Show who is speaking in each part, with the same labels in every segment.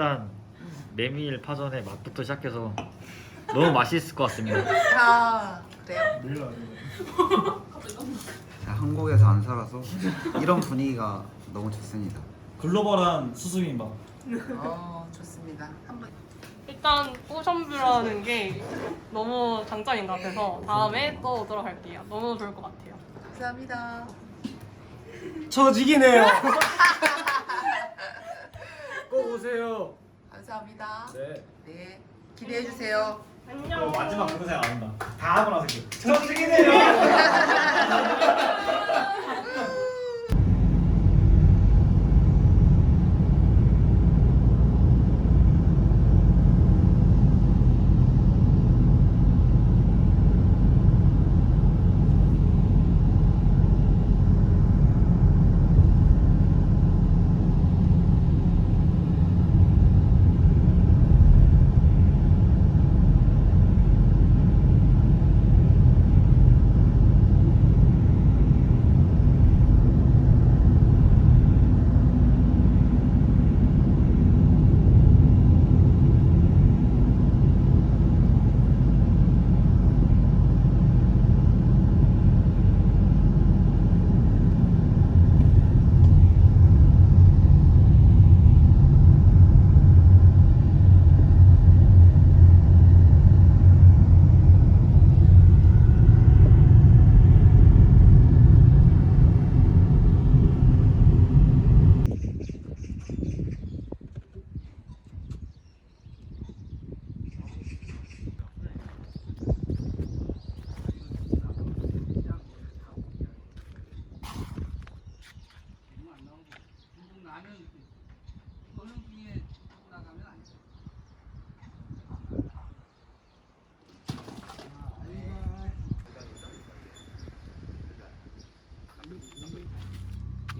Speaker 1: 일단 메밀 파전의 맛부터 시작해서 너무 맛있을 것 같습니다.
Speaker 2: 아 그래요?
Speaker 3: 제가 한국에서 안 살아서 이런 분위기가 너무 좋습니다.
Speaker 4: 글로벌한 수수민밥.
Speaker 2: 어 좋습니다. 한번
Speaker 5: 일단 포션뷰라는 게 너무 장점인 것 같아서 다음에 또 오도록 할게요. 너무 좋을 것 같아요.
Speaker 2: 감사합니다.
Speaker 4: 처지기네요. 꼭 오세요.
Speaker 2: 감사합니다.
Speaker 4: 네.
Speaker 2: 네 기대해 주세요.
Speaker 5: 안녕.
Speaker 4: 마지막 그거 생각 안 한다. 다 하고 나서 그 처지기네요.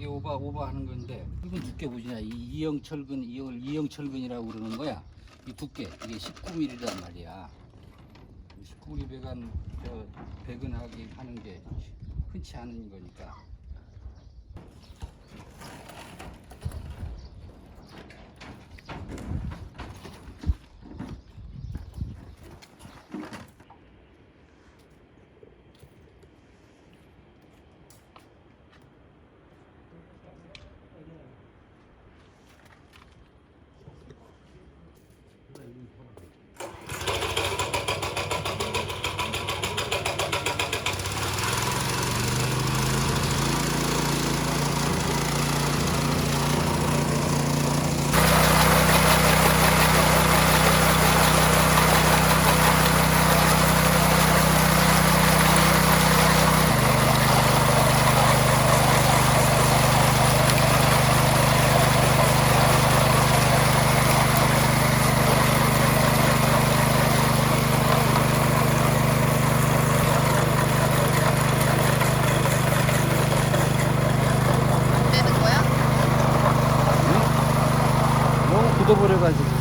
Speaker 6: 이게 오바 오바 하는 건데 이건 두께 보시냐 이 이영철근 이걸 이영철근이라고 그러는 거야. 이 두께. 이게 19mm란 말이야. 19mm 배관 저 배근하기 하는 게 흔치 않은 거니까
Speaker 2: 안 되는 거야?
Speaker 6: 너무 굳어버려가지고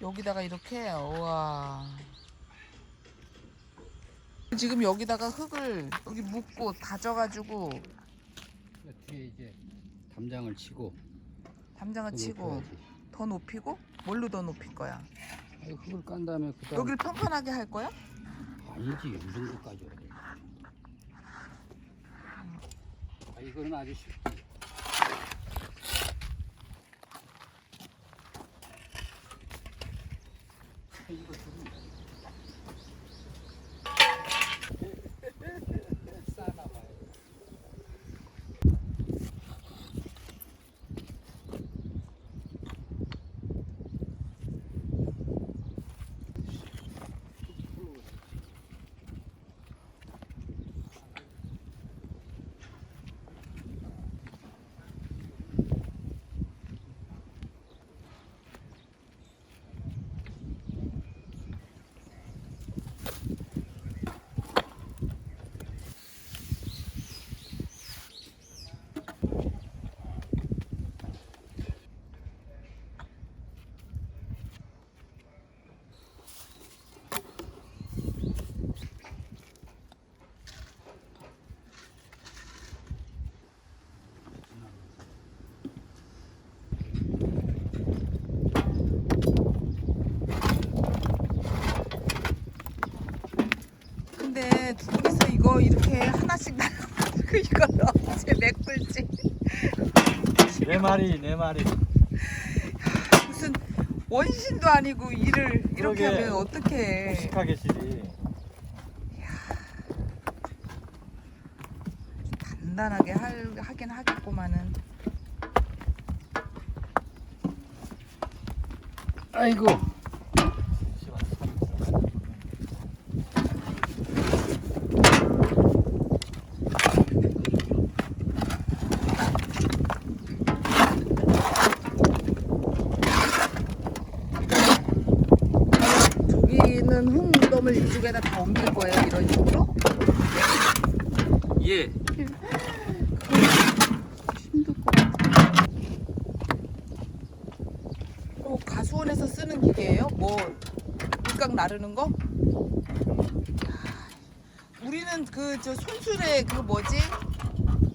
Speaker 2: 여기다가 이렇게 우와. 지금 여기다가 흙을 여기 묻고 다져가지고
Speaker 6: 뒤에 이제 담장을 치고
Speaker 2: 담장을 치고
Speaker 6: 펴야지.
Speaker 2: 더 높이고 뭘로 더 높일 거야?
Speaker 6: 아이, 흙을 깐 다음에 그 다음
Speaker 2: 여기를 평평하게 할 거야?
Speaker 6: 아니지 이 정도까지 아 이거는 아주 쉽지 이거 좀 싸나 봐요
Speaker 2: 근데 두 분 이렇게 하나씩 나눠가지고 이걸 언제 메꿀지
Speaker 4: 네 마리 네 마리.
Speaker 2: 무슨 원신도 아니고 일을 이렇게
Speaker 4: 그러게.
Speaker 2: 하면 어떡해
Speaker 4: 무식하게 시리.
Speaker 2: 단단하게 할, 하긴 하겠구만은
Speaker 6: 아이고
Speaker 2: 저기는 흙무덤을 이쪽에다 다 옮길 거예요 이런 식으로?
Speaker 6: 예
Speaker 2: 힘들 것 같아 어, 가 수원에서 쓰는 기계예요? 뭐 물감 나르는 거? 우리는 그 저 손수레 그 뭐지?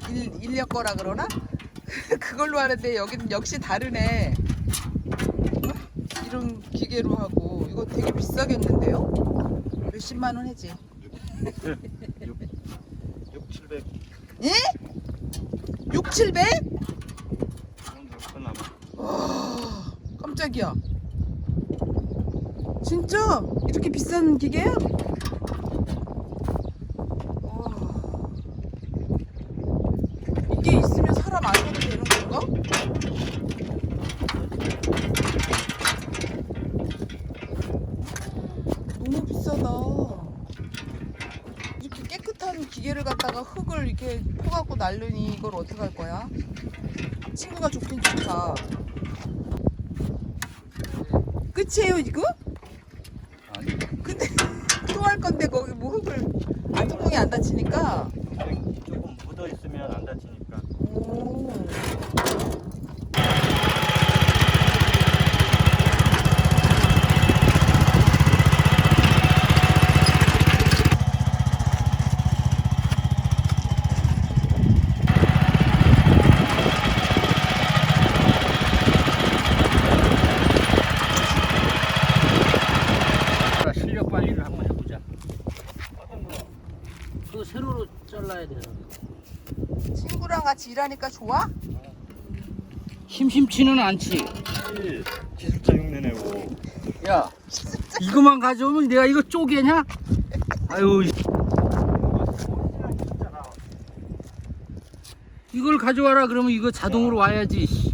Speaker 2: 일, 인력 거라 그러나? 그걸로 하는데 여기는 역시 다르네 어? 이런 기계로 하고 이거 되게 비싸겠는데요? 몇십만 원 해지
Speaker 3: 6, 700
Speaker 2: 예? 6, 700?
Speaker 3: 그나마.
Speaker 2: 와, 깜짝이야. 진짜 이렇게 비싼 기계야? 와. 이게 있으면 사람 안 써도 되는 건가? 너무 비싸다. 이렇게 깨끗한 기계를 갖다가 흙을 이렇게 퍼갖고 날르니 이걸 어떻게 할 거야? 친구가 좋긴 좋다. 끝이에요 이거?
Speaker 3: 아니,
Speaker 2: 근데 또 할 건데 거기 뭐 흙을 아주머니 안 다치니까.
Speaker 3: 조금 묻어 있으면 안 다치니까.
Speaker 2: 오.
Speaker 6: 실력 관리를 한번 해보자 그거 세로로 잘라야 돼
Speaker 2: 친구랑 같이 일하니까 좋아?
Speaker 6: 심심치는 않지
Speaker 3: 기술자 흉내 내고.
Speaker 6: 야 이거만 가져오면 내가 이거 쪼개냐? 아유 이- 이걸 가져와라 그러면 이거 자동으로 와야지 씨.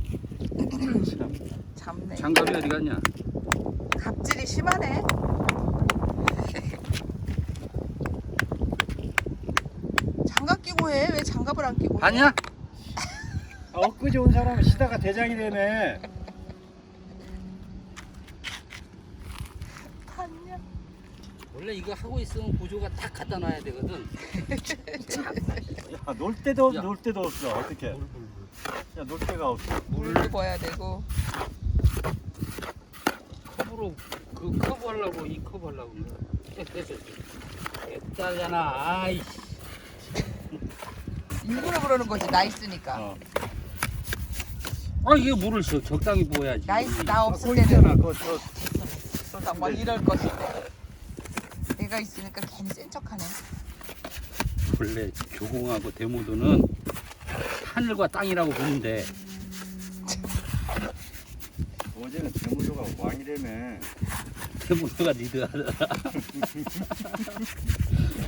Speaker 2: 잡네.
Speaker 6: 장갑이 어디 갔냐?
Speaker 2: 갑질이 심하네. 장갑 끼고 해. 왜 장갑을 안 끼고? 해?
Speaker 6: 아니야?
Speaker 4: 아, 엊그제 온 사람은 시다가 대장이 되네.
Speaker 2: 탔냐?
Speaker 6: 원래 이거 하고 있으면 보조가 딱 갖다 놔야 되거든
Speaker 4: 야, 놀 때도
Speaker 6: 야.
Speaker 4: 놀 때도 없어. 어떻게? 야, 놀 데가 없어.
Speaker 2: 물도 버야 되고.
Speaker 6: 컵으로 그컵 하려고 이컵 하려고 됐다잖아 아이씨
Speaker 2: 일부러 그러는 거지. 나 있으니까.
Speaker 4: 어.
Speaker 6: 아 이게 물을 저 적당히 부어야지
Speaker 2: 나 있, 나
Speaker 4: 아,
Speaker 2: 없을
Speaker 4: 거
Speaker 2: 때는
Speaker 4: 있잖아. 그거
Speaker 2: 저막 이럴 것인데. 내가 있으니까 괜히 센 척하네.
Speaker 6: 원래 조공하고 대모도는 하늘과 땅이라고 보는데
Speaker 4: 어제는 대무도가 왕이라며
Speaker 6: 대모도가 리드하더라.